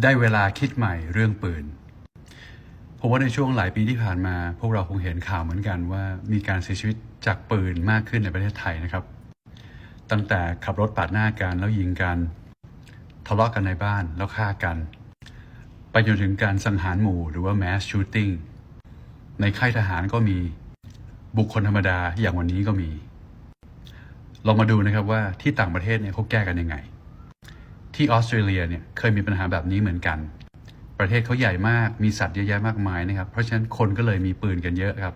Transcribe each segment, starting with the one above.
ได้เวลาคิดใหม่เรื่องปืน ผมว่าในช่วงหลายปีที่ผ่านมา พวกเราคงเห็นข่าวเหมือนกันว่ามีการเสียชีวิตจากปืนมากขึ้นในประเทศไทยนะครับ ตั้งแต่ขับรถปาดหน้ากันแล้วยิงกัน ทะเลาะกันในบ้านแล้วฆ่ากัน ไปจนถึงการสังหารหมู่หรือว่า mass shooting ในค่ายทหารก็มีบุคคลธรรมดาอย่างวันนี้ก็มี ลองมาดูนะครับว่าที่ต่างประเทศเนี่ยเขาแก้กันยังไง ที่ออสเตรเลียเนี่ยเคยมีปัญหาแบบนี้เหมือนกัน ประเทศเขาใหญ่มากมีสัตว์เยอะแยะมากมายนะครับ เพราะฉะนั้นคนก็เลยมีปืนกันเยอะครับ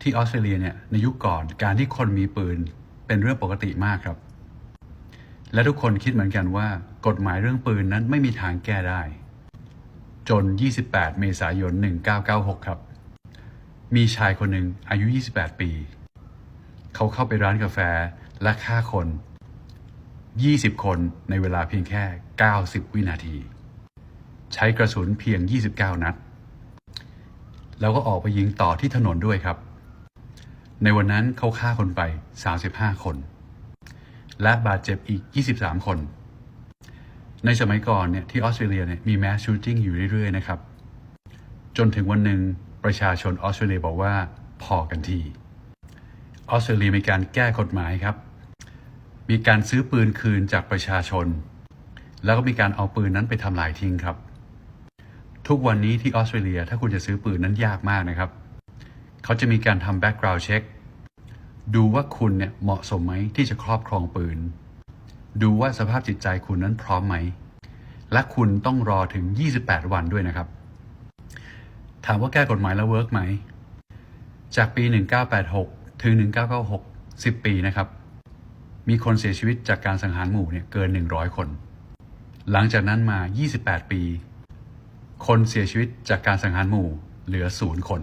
ที่ออสเตรเลียเนี่ยในยุคก่อนการที่คนมีปืนเป็นเรื่องปกติมากครับ และทุกคนคิดเหมือนกันว่ากฎหมายเรื่องปืนนั้นไม่มีทางแก้ได้ จน 28 เมษายน 1996 ครับ มีชายคนหนึ่งอายุ 28 ปี เขาเข้าไปร้านกาแฟและฆ่าคน 20 คนในเวลาเพียงแค่ 90 วินาที ใช้กระสุนเพียง 29 นัด แล้วก็ออกไปยิงต่อที่ถนนด้วยครับ ในวันนั้นเขาฆ่าคนไป 35 คน และบาดเจ็บอีก 23 คน ในสมัยก่อนเนี่ยที่ออสเตรเลียเนี่ยมีแมสชูตติ้งอยู่เรื่อยๆนะครับ จนถึงวันหนึ่งประชาชนออสเตรเลียบอกว่าพอกันทีออสเตรเลียมีการแก้กฎหมายครับ มีการซื้อปืนคืนจากประชาชน แล้วก็มีการเอาปืนนั้นไปทำลายทิ้งครับ ทุกวันนี้ที่ออสเตรเลียถ้าคุณจะซื้อปืนนั้นยากมากนะครับ เขาจะมีการทำแบ็กกราวด์เช็คดูว่าคุณเนี่ยเหมาะสมไหมที่จะครอบครองปืน ดูว่าสภาพจิตใจคุณนั้นพร้อมไหม และคุณต้องรอถึง 28 วันด้วยนะครับ ถามว่าแก้กฎหมายแล้วเวิร์กไหม จากปี 1986 ถึง 1996 10 ปีนะครับ มีคนเสียชีวิตจากการสังหารหมู่เนี่ยเกิน 100 คน หลังจากนั้นมา 28 ปี คนเสียชีวิตจากการสังหารหมู่เหลือศูนย์คน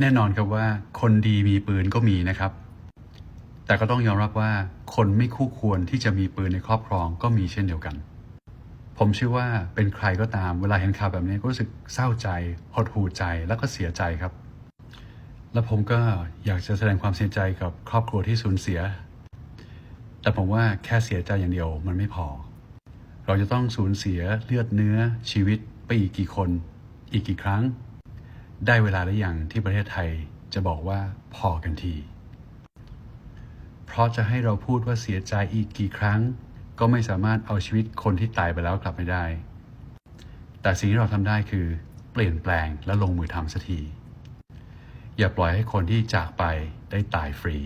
แน่นอนครับว่าคนดีมีปืนก็มีนะครับ แต่ก็ต้องยอมรับว่าคนไม่คู่ควรที่จะมีปืนในครอบครองก็มีเช่นเดียวกัน ผมเชื่อว่าเป็นใครก็ตามเวลาเห็นข่าวแบบนี้ก็รู้สึกเศร้าใจ หดหู่ใจแล้วก็เสียใจครับและผมก็อยากจะแสดงความเสียใจกับครอบครัวที่สูญเสีย แต่ผมว่าแค่เสียใจอย่างเดียวมันไม่พอ เราจะต้องสูญเสียเลือดเนื้อชีวิตไปอีกกี่คน อีกกี่ครั้ง ได้เวลาหรือยังที่ประเทศไทยจะบอกว่าพอกันที เพราะจะให้เราพูดว่าเสียใจอีกกี่ครั้ง ก็ไม่สามารถเอาชีวิตคนที่ตายไปแล้วกลับไม่ได้ แต่สิ่งที่เราทำได้คือ เปลี่ยนแปลงและลงมือทำสักที อย่าปล่อยให้คนที่จากไปได้ตายฟรี